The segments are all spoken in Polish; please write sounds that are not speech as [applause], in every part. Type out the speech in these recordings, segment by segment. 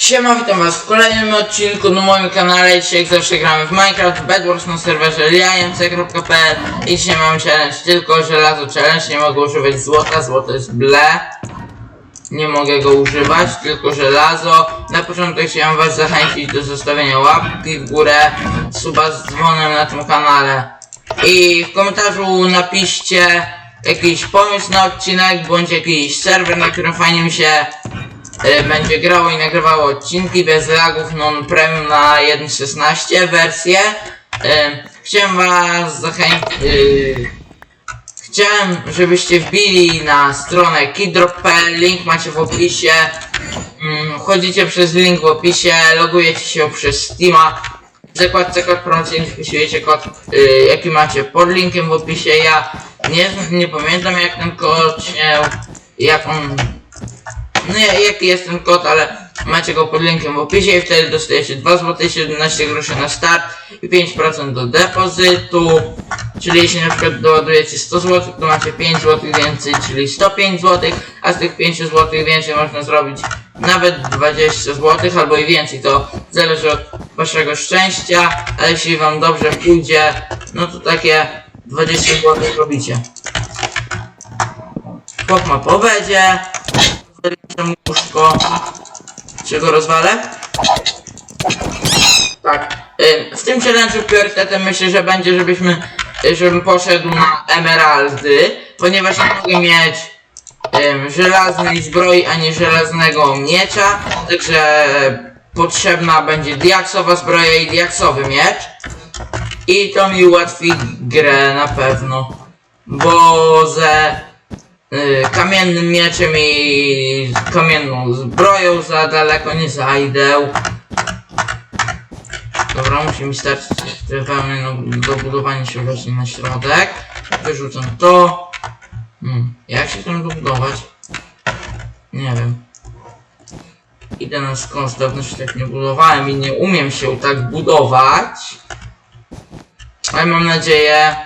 Siema, witam was w kolejnym odcinku na moim kanale. Dzisiaj jak zawsze gramy w Minecraft Bedwars na serwerze liamc.pl i dzisiaj mamy challenge tylko żelazo challenge. Nie mogę używać złota, złoto jest ble. Nie mogę go używać, tylko żelazo. Na początek chciałem was zachęcić do zostawienia łapki w górę, suba z dzwonem na tym kanale. I w komentarzu napiszcie jakiś pomysł na odcinek, bądź jakiś serwer, na którym fajnie mi się będzie grało i nagrywało odcinki bez lagów non-premium na 1.16 wersję. E, chciałem was zachęcić... E, chciałem, żebyście wbili na stronę kidrop.pl, link macie w opisie. Mm, Wchodzicie przez link w opisie, logujecie się przez Steama. W zakładce kod promocyjny wpisujecie kod, y, jaki macie pod linkiem w opisie. Ja nie, nie pamiętam jak ten kod się, jak on no ja- jaki jest ten kod, ale macie go pod linkiem w opisie i wtedy dostajecie 2 zł 17 groszy na start i 5% do depozytu. Czyli jeśli na przykład doładujecie 100 zł, to macie 5 zł więcej, czyli 105 zł, a z tych 5 zł więcej można zrobić nawet 20 zł albo i więcej. To zależy od waszego szczęścia, a jeśli wam dobrze pójdzie, no to takie 20 zł robicie. Chłop ma powiedzie, Zaliczam łóżko. Czy go rozwalę? Tak. W tym challenge'u priorytetem myślę, że będzie, żebyśmy, y, żebym poszedł na emeraldy, ponieważ nie mogę mieć ym, żelaznej zbroi ani żelaznego miecza, także potrzebna będzie diaksowa zbroja i diaksowy miecz. I to mi ułatwi grę na pewno, bo ze kamiennym mieczem i kamienną zbroją za daleko nie zajdę. Dobra, musi mi starczyć wełny no, do budowania się właśnie na środek. Wyrzucam to. Hmm, jak się tam dobudować? Nie wiem. Idę na skąd, dawno się tak nie budowałem i nie umiem się tak budować. Ale mam nadzieję,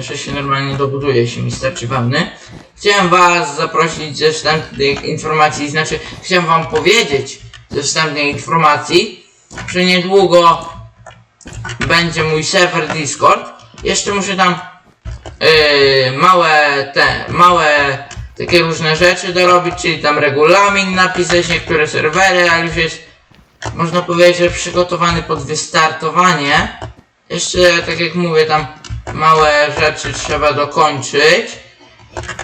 że się normalnie dobuduje, jeśli mi starczy wełny. Chciałem was zaprosić ze wstępnych informacji, znaczy chciałem wam powiedzieć ze wstępnej informacji, że niedługo będzie mój serwer Discord. Jeszcze muszę tam yy, małe te, małe takie różne rzeczy dorobić, czyli tam regulamin napisać niektóre serwery, ale już jest można powiedzieć, że przygotowany pod wystartowanie. Jeszcze, tak jak mówię, tam małe rzeczy trzeba dokończyć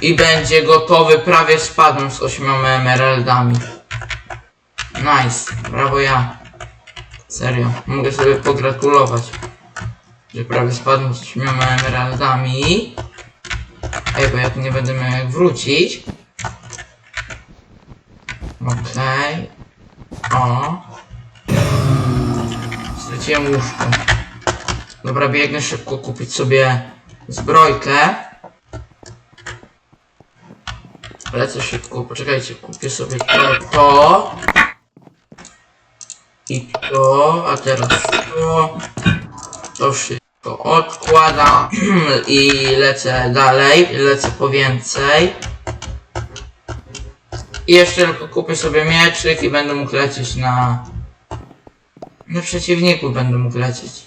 i będzie gotowy prawie spadłem z ośmioma emeraldami. Nice, brawo ja. Serio, mogę sobie pogratulować, że prawie spadłem z ośmioma emeraldami. Ej, bo ja tu nie będę miał jak wrócić. Okej. O. Straciłem łóżko. Dobra, biegnę szybko kupić sobie zbrojkę. Lecę szybko, poczekajcie, kupię sobie to. I to, a teraz to. To wszystko odkładam [clears throat] i lecę dalej, lecę po więcej. I jeszcze tylko kupię sobie mieczyk i będę mógł lecieć na... Na przeciwniku będę mógł lecieć.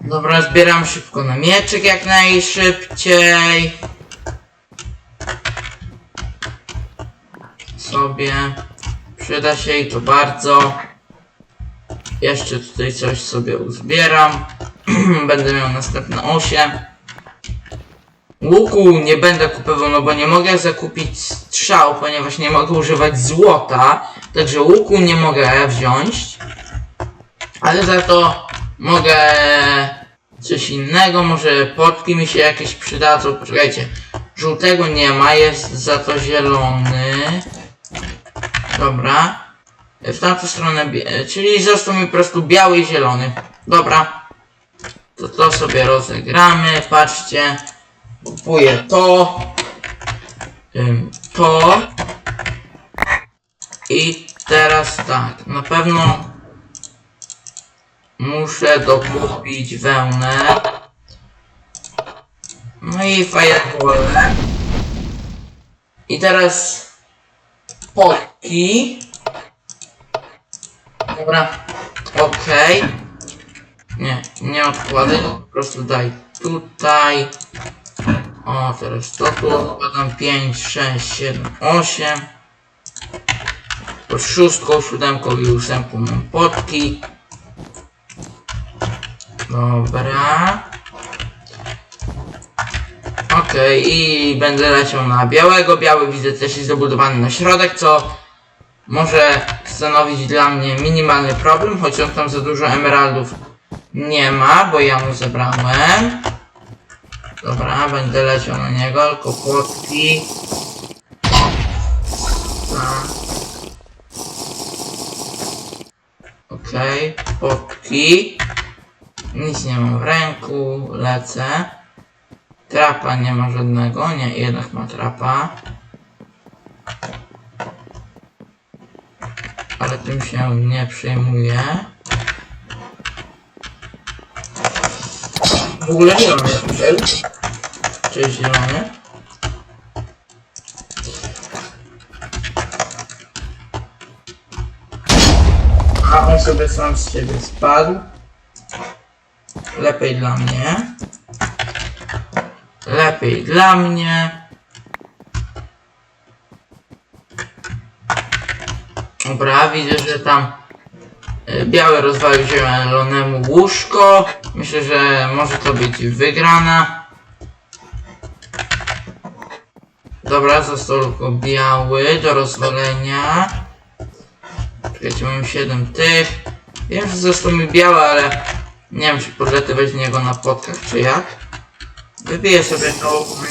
Dobra, zbieram szybko na mieczyk jak najszybciej. Sobie. Przyda się i to bardzo. Jeszcze tutaj coś sobie uzbieram. [clears throat] będę miał następne 8. Łuku nie będę kupował, no bo nie mogę zakupić strzał, ponieważ nie mogę używać złota. Także łuku nie mogę wziąć. Ale za to mogę coś innego, może potki mi się jakieś przydadzą. Poczekajcie, żółtego nie ma, jest za to zielony. Dobra. W tamtą stronę, bie- czyli został mi po prostu biały i zielony. Dobra. To to sobie rozegramy, patrzcie. Kupuję to. To. I teraz tak, na pewno muszę dokupić wełnę. No i fireball. I teraz potki. Dobra, okej. Nie, nie odkładaj, po prostu daj tutaj. O, teraz to tu odkładam 5, 6, 7, 8. Pod szóstką, siódemką i ósemką mam potki. Dobra. Okej, i będę leciał na białego. Biały widzę też jest zabudowany na środek, co może stanowić dla mnie minimalny problem, choć on tam za dużo emeraldów nie ma, bo ja mu zebrałem. Dobra, będę leciał na niego, tylko płotki. Okej, płotki. Nic nie mam w ręku, lecę. Trapa nie ma żadnego, nie, jednak ma trapa. Ale tym się nie przejmuję. W ogóle nie mam jeszcze. Cześć zielony. A on sobie sam z siebie spadł. Lepiej dla mnie. Lepiej dla mnie. Dobra, widzę, że tam y, biały rozwalił zielonemu łóżko. Myślę, że może to być wygrana. Dobra, został tylko biały do rozwalenia. Czekajcie, mam 7 tych. Wiem, że został mi biały, ale nie wiem, czy podlatywać w niego na podkach, czy jak. Wybiję sobie tą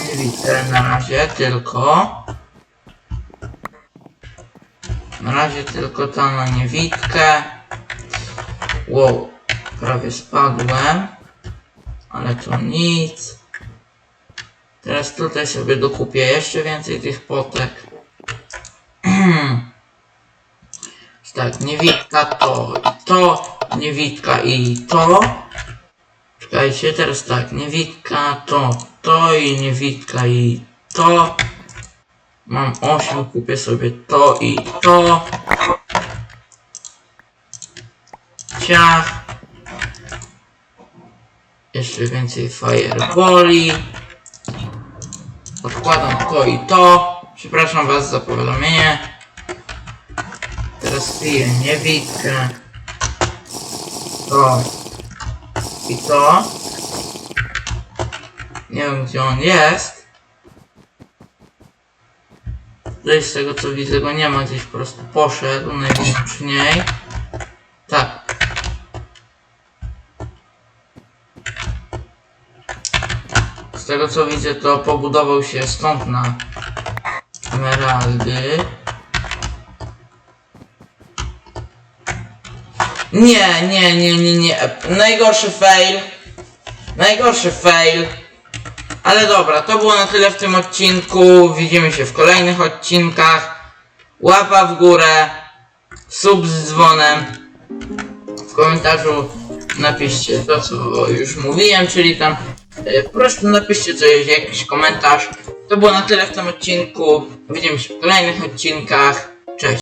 niewidkę na razie tylko. Na razie tylko ta na niewidkę. Wow, prawie spadłem. Ale to nic. Teraz tutaj sobie dokupię jeszcze więcej tych potek. [clears throat] tak, niewidka to i to, niewidka i to. Czekajcie, teraz tak, niewidka to, to i niewidka i to. Mam 8, kupię sobie to i to. Ciach. Jeszcze więcej fireboli. Odkładam to i to. Przepraszam was za powiadomienie. Teraz piję niewidkę. To i to. Nie wiem gdzie on jest. Tutaj z tego co widzę go nie ma, gdzieś po prostu poszedł najwidoczniej. Tak. Z tego co widzę to pobudował się stąd na emeraldy. Nie, nie, nie, nie, nie. Najgorszy fail. Najgorszy fail. Ale dobra, to było na tyle w tym odcinku. Widzimy się w kolejnych odcinkach. Łapa w górę. Sub z dzwonem. W komentarzu napiszcie to, co już mówiłem, czyli tam e, po prostu napiszcie coś, jakiś komentarz. To było na tyle w tym odcinku. Widzimy się w kolejnych odcinkach. Cześć.